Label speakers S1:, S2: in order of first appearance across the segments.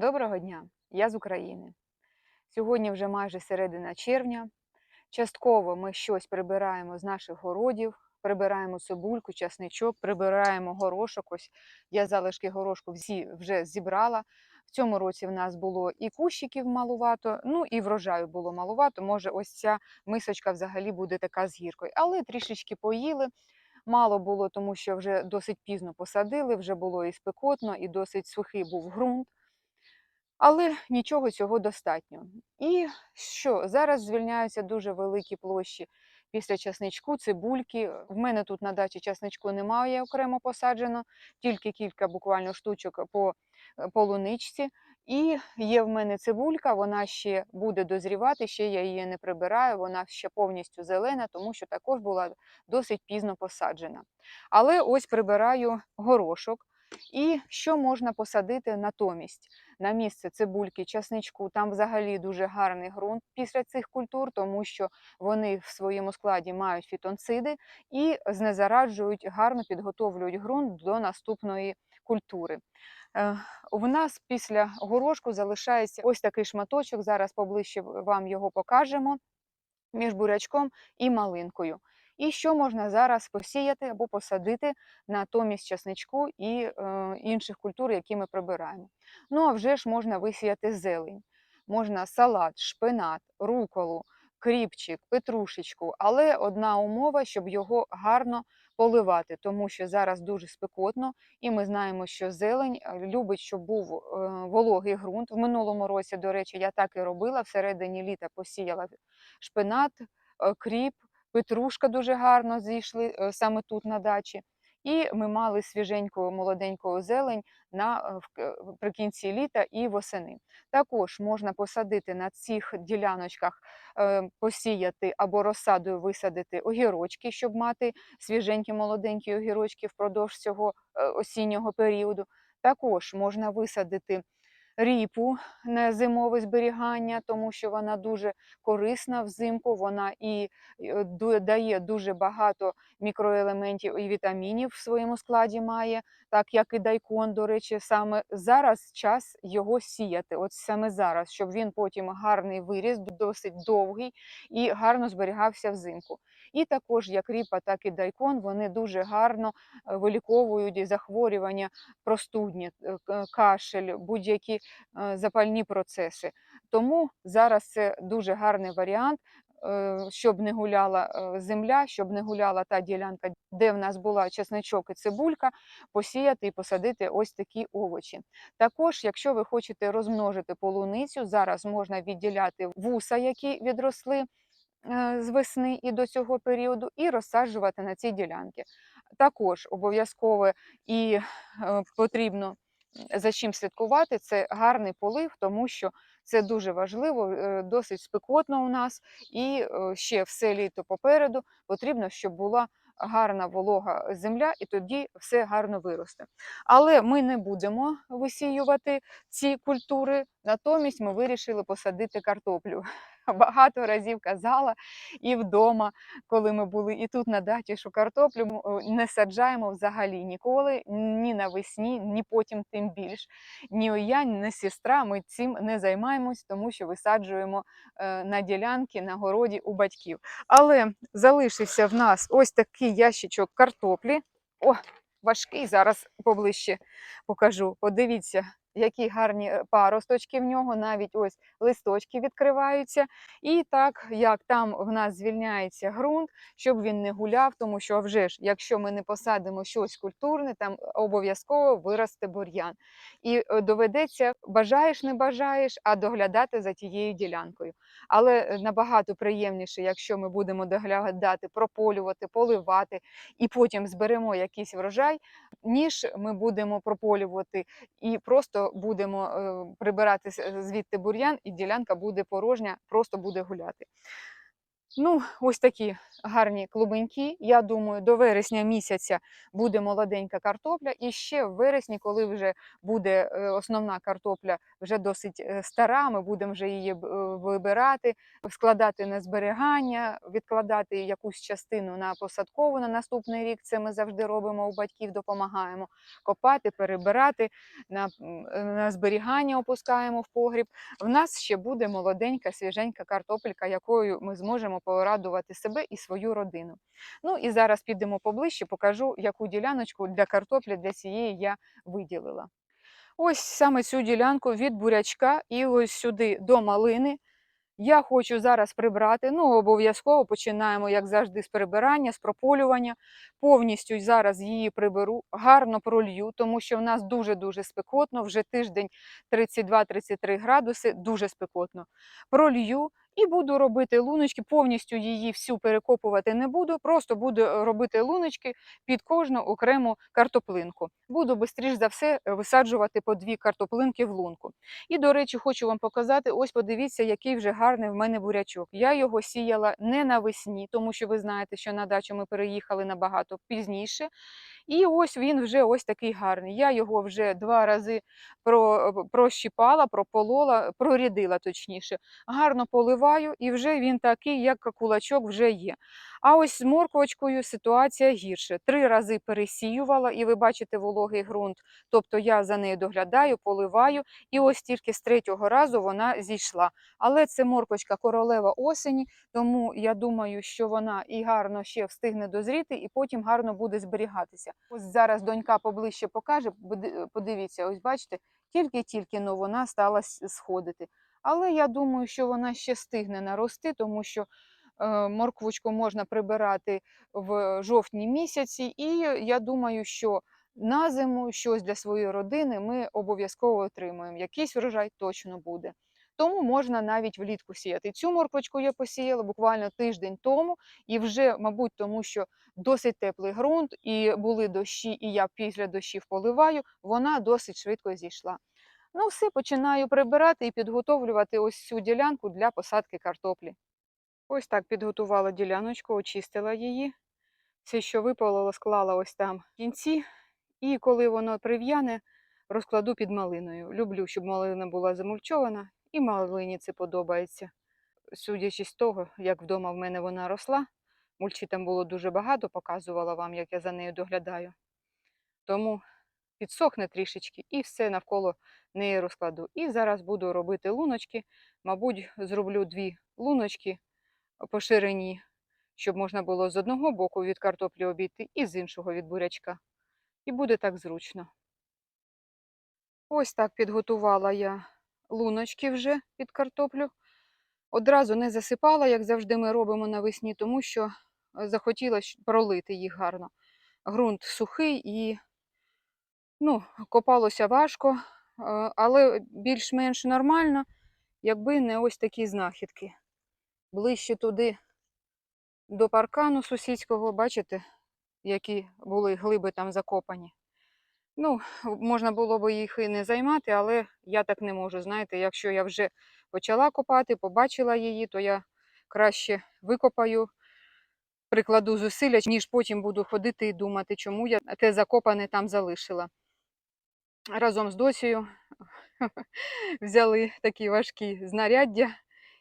S1: Доброго дня! Я з України. Сьогодні вже майже середина червня. Частково ми щось прибираємо з наших городів, прибираємо цибульку, часничок, прибираємо горошок. Ось я залишки горошку всі вже зібрала. В цьому році в нас було і кущиків малувато, ну і врожаю було малувато. Може, ось ця мисочка взагалі буде така з гіркою. Але трішечки поїли. Мало було, тому що вже досить пізно посадили, вже було і спекотно, і досить сухий був ґрунт. Але нічого цього достатньо. І що? Зараз звільняються дуже великі площі після часничку, цибульки. В мене тут на дачі часничку немає окремо посаджено, тільки кілька буквально штучок по е, полуничці. І є в мене цибулька, вона ще буде дозрівати, ще я її не прибираю, вона ще повністю зелена, тому що також була досить пізно посаджена. Але ось прибираю горошок. І що можна посадити натомість? На місце цибульки, часничку, там взагалі дуже гарний ґрунт після цих культур, тому що вони в своєму складі мають фітонциди і знезараджують, гарно підготовлюють ґрунт до наступної культури. Е, У нас після горошку залишається ось такий шматочок. Зараз поближче вам його покажемо між бурячком і малинкою. І що можна зараз посіяти або посадити натомість часничку і е, інших культур, які ми прибираємо. Ну а вже ж можна висіяти зелень, можна салат, шпинат, руколу, кріпчик, петрушечку, але одна умова, щоб його гарно поливати, тому що зараз дуже спекотно, і ми знаємо, що зелень е, любить, щоб був е, вологий ґрунт. В минулому році, до речі, я так і робила. Всередині літа посіяла шпинат, е, кріп, петрушка дуже гарно зійшли е, саме тут на дачі. І ми мали свіженьку молоденьку зелень на наприкінці літа і восени. Також можна посадити на цих діляночках, е, посіяти або розсадою висадити огірочки, щоб мати свіженькі молоденькі огірочки впродовж цього е, осіннього періоду. Також можна висадити ріпу на зимове зберігання, тому що вона дуже корисна взимку. Вона і е, дає дуже багато мікроелементів і вітамінів в своєму складі має, так як і дайкон, до речі, саме зараз час його сіяти. От саме зараз, щоб він потім гарний виріс, досить довгий і гарно зберігався взимку. І також як ріпа, так і дайкон, вони дуже гарно е, виліковують захворювання простудні, е, кашель, будь-які е, запальні процеси. Тому зараз це дуже гарний варіант. Щоб не гуляла земля, щоб не гуляла та ділянка, де в нас була чесничок і цибулька, посіяти і посадити ось такі овочі. Також, якщо ви хочете розмножити полуницю, зараз можна відділяти вуса, які відросли з весни і до цього періоду, і розсаджувати на ці ділянки. Також обов'язково і е, потрібно за чим слідкувати, це гарний полив, тому що це дуже важливо, е, досить спекотно у нас, і ще все літо попереду потрібно, щоб була гарна волога земля, і тоді все гарно виросте. Але ми не будемо висіювати ці культури, натомість ми вирішили посадити картоплю. багато разів казала і вдома, коли ми були, і тут на даті, що картоплю не саджаємо взагалі ніколи, ні навесні, ні потім тим більш. Ні я, ні сестра, ми цим не займаємось, тому що висаджуємо е, на ділянки, на городі у батьків. Але залишився в нас ось такий ящичок картоплі. О, важкий, зараз поближче покажу. Подивіться, які гарні е, паросточки в нього, навіть ось листочки відкриваються. І так як там в нас звільняється ґрунт, щоб він не гуляв, тому що вже ж, якщо ми не посадимо щось культурне, там обов'язково виросте бур'ян. І е, доведеться, бажаєш, не бажаєш, а доглядати за тією ділянкою. Але е, набагато приємніше, якщо ми будемо доглядати, прополювати, поливати і потім зберемо якийсь врожай, ніж ми будемо прополювати і просто будемо е, прибирати звідти бур'ян, і ділянка буде порожня, просто буде гуляти. Ну, ось такі гарні клубеньки. Я думаю, до вересня місяця буде молоденька картопля. І ще в вересні, коли вже буде е, основна картопля вже досить е, стара, ми будемо вже її е, вибирати, складати на зберігання, відкладати якусь частину на посадкову на наступний рік. Це ми завжди робимо у батьків, допомагаємо копати, перебирати, на, на зберігання опускаємо в погріб. В нас ще буде молоденька, свіженька картопелька, якою ми зможемо порадувати себе і свою родину. Ну і зараз підемо поближче, покажу, яку діляночку для картоплі для цієї я виділила. Ось саме цю ділянку від бурячка і ось сюди до малини. Я хочу зараз прибрати. Ну, обов'язково починаємо, як завжди, з прибирання, з прополювання. Повністю зараз її приберу, гарно пролью, тому що в нас дуже-дуже спекотно, вже тиждень 32-33 градуси, дуже спекотно. Пролью і буду робити луночки, повністю її всю перекопувати не буду, просто буду е, робити луночки під кожну окрему картоплинку. Буду швидше за все е, висаджувати по дві картоплинки в лунку. І, до речі, хочу вам показати, ось подивіться, який вже гарний в мене бурячок. Я його сіяла не навесні, тому що ви знаєте, що на дачу ми переїхали набагато пізніше. І ось він вже ось такий гарний. Я його вже два рази про, прощіпала, прополола, прорядила точніше. Гарно поливаю, і вже він такий, як кулачок вже є. А ось з морквочкою ситуація гірше. Три рази пересіювала, і ви бачите вологий ґрунт. Тобто я за нею доглядаю, поливаю, і ось тільки з третього разу вона зійшла. Але це морквочка королева осені, тому я думаю, що вона і гарно ще встигне дозріти, і потім гарно буде зберігатися. Ось зараз донька поближче покаже. Подивіться, ось бачите, тільки-тільки но вона стала сходити. Але я думаю, що вона ще стигне нарости, тому що е, морквочку можна прибирати в жовтні місяці, і я думаю, що на зиму щось для своєї родини ми обов'язково отримуємо. Якийсь врожай точно буде. Тому можна навіть влітку сіяти. Цю морквочку я посіяла буквально тиждень тому, і вже, мабуть, тому що досить теплий ґрунт, і були дощі, і я після дощів поливаю, вона досить швидко зійшла. Ну, все, починаю прибирати і підготовлювати ось цю ділянку для посадки картоплі. Ось так підготувала діляночку, очистила її. Все, що випалила, склала ось там в кінці. І коли воно прив'яне, розкладу під малиною. Люблю, щоб малина була замульчована, і малині це подобається. Судячи з того, як вдома в мене вона росла, мульчі там було дуже багато, показувала вам, як я за нею доглядаю. Тому підсохне трішечки і все навколо неї розкладу. І зараз буду робити луночки. Мабуть, зроблю дві луночки по ширині, щоб можна було з одного боку від картоплі обійти і з іншого від бурячка. І буде так зручно. Ось так підготувала я луночки вже під картоплю. Одразу не засипала, як завжди ми робимо навесні, тому що е, захотілося пролити їх гарно. Грунт сухий і ну, копалося важко, е, але більш-менш нормально, якби не ось такі знахідки. Ближче туди до паркану сусідського, бачите, які були глиби там закопані. Ну, можна було б їх і не займати, але я так не можу. Знаєте, якщо я вже почала копати, побачила її, то я краще викопаю, прикладу зусилля, ніж потім буду ходити і думати, чому я те закопане там залишила. Разом з досію взяли такі важкі знаряддя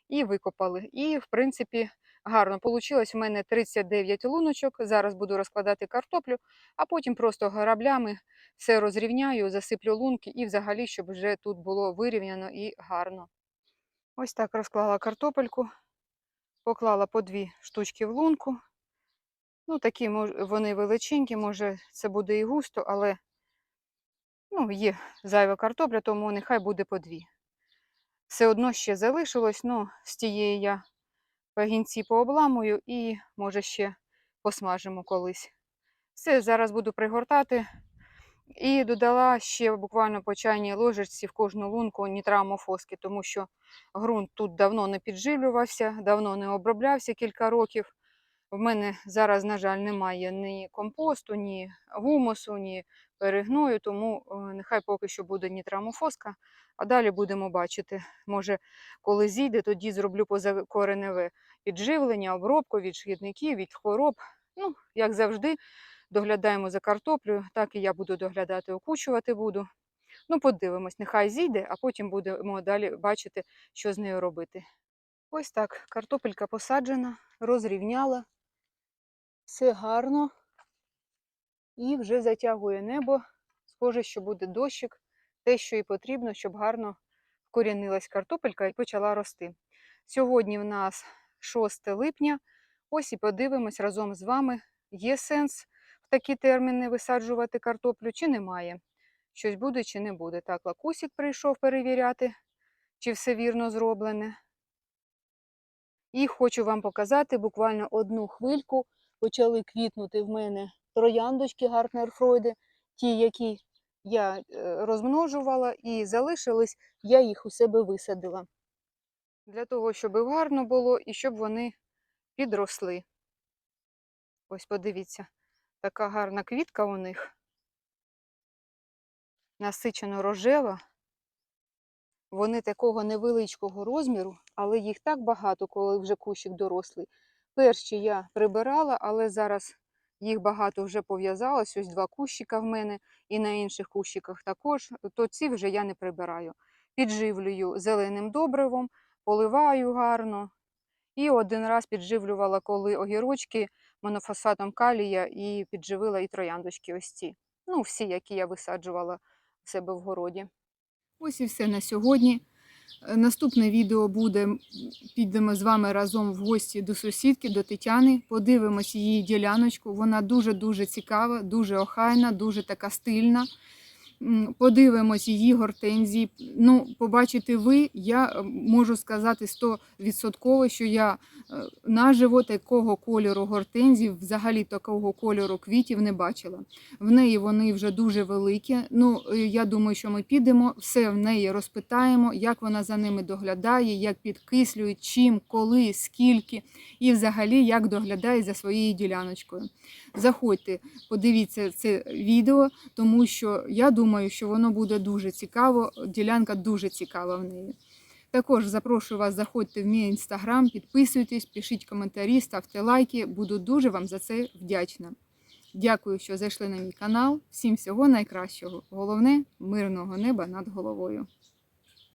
S1: і викопали. І, в принципі, гарно Получилось в мене 39 луночок. Зараз буду розкладати картоплю, а потім просто граблями все розрівняю, засиплю лунки і взагалі, щоб вже тут було вирівняно і гарно. Ось так розклала картопельку, поклала по дві штучки в лунку. Ну, такі вони величенькі, може це буде і густо, але ну, є зайва картопля, тому нехай буде по дві. Все одно ще залишилось, ну, з тієї я пагінці пообламую і, може, ще посмажимо колись. Все, зараз буду пригортати. І додала ще буквально по чайній ложечці в кожну лунку нітрамофоски, тому що ґрунт тут давно не підживлювався, давно не оброблявся кілька років. В мене зараз, на жаль, немає ні компосту, ні гумусу, ні перегною, тому е, нехай поки що буде нітрамофоска, а далі будемо бачити. Може, коли зійде, тоді зроблю позакореневе підживлення, обробку від шкідників, від хвороб. Ну, як завжди, доглядаємо за картоплею, так і я буду доглядати, окучувати буду. Ну, подивимось, нехай зійде, а потім будемо далі бачити, що з нею робити. Ось так, картопелька посаджена, розрівняла, все гарно. І вже затягує небо. Схоже, що буде дощик, те, що і потрібно, щоб гарно вкорінилась картопелька і почала рости. Сьогодні в нас 6 липня. Ось і подивимось разом з вами, є сенс в такі терміни висаджувати картоплю чи немає. Щось буде чи не буде. Так, лакусік прийшов перевіряти, чи все вірно зроблене. І хочу вам показати буквально одну хвильку. Почали квітнути в мене трояндочки Гартнер-Фройди, ті, які я е, розмножувала і залишились, я їх у себе висадила. Для того, щоб гарно було і щоб вони підросли. Ось подивіться, така гарна квітка у них. Насичено рожева. Вони такого невеличкого розміру, але їх так багато, коли вже кущик дорослий. Перші я прибирала, але зараз їх багато вже пов'язалось. Ось два кущика в мене і на інших кущиках також. То ці вже я не прибираю. Підживлюю зеленим добривом, поливаю гарно. І один раз підживлювала, коли огірочки монофосфатом калія і підживила і трояндочки ось ці. Ну, всі, які я висаджувала в себе в городі. Ось і все на сьогодні. Е, Наступне відео буде. Підемо з вами разом в гості до сусідки, до Тетяни. Подивимось її діляночку. Вона дуже-дуже цікава, дуже охайна, дуже така стильна. Подивимось її гортензії. Ну, побачите ви, я е, можу сказати 100%, що я е, наживо такого кольору гортензій, взагалі такого кольору квітів не бачила. В неї вони вже дуже великі. Ну, е, я думаю, що ми підемо, все в неї розпитаємо, як вона за ними доглядає, як підкислює, чим, коли, скільки, і взагалі як доглядає за своєю діляночкою. Заходьте, подивіться це відео, тому що я думаю, що воно буде дуже цікаво. Ділянка дуже цікава в неї. Також запрошую вас, заходьте в мій інстаграм, підписуйтесь, пишіть коментарі, ставте лайки. Буду дуже вам за це вдячна. Дякую, що зайшли на мій канал. Всім всього найкращого. Головне мирного неба над головою.